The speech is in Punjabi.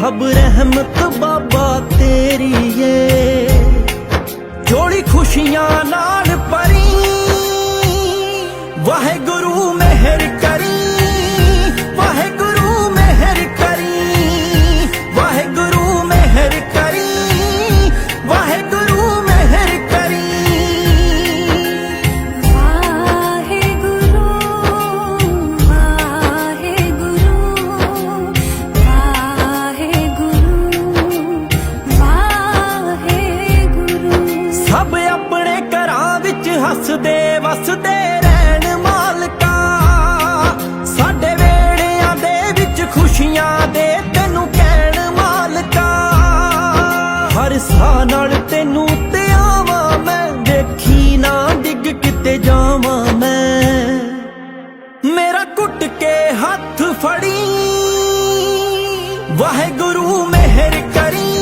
ਸਭ ਰਹਿਮਤ ਬਾਬਾ ਤੇਰੀ ਏ। ਜੋੜੀ ਖੁਸ਼ੀਆਂ ਨਾਲ ਭਰੀ ਵਾਹਿਗੁਰੂ ਮਿਹਰ ਕਰੀ। ਵਸਦੇ ਰਹਿਣ ਮਾਲਕਾ। ਸਾਡੇ ਵੇੜਿਆਂ ਦੇ ਵਿੱਚ ਖੁਸ਼ੀਆਂ ਦੇ ਤੈਨੂੰ ਕਹਿਣ ਮਾਲਕਾ। ਹਰ ਸਾਹ ਨਾਲ ਤੈਨੂੰ ਤੇ ਆਵਾਂ ਮੈਂ ਦੇਖੀ ਨਾ ਡਿੱਗ ਕਿਤੇ ਜਾਵਾਂ ਮੈਂ। ਮੇਰਾ ਕੁੱਟ ਕੇ ਹੱਥ ਫੜੀ, ਵਾਹਿਗੁਰੂ ਮਿਹਰ ਕਰੀ।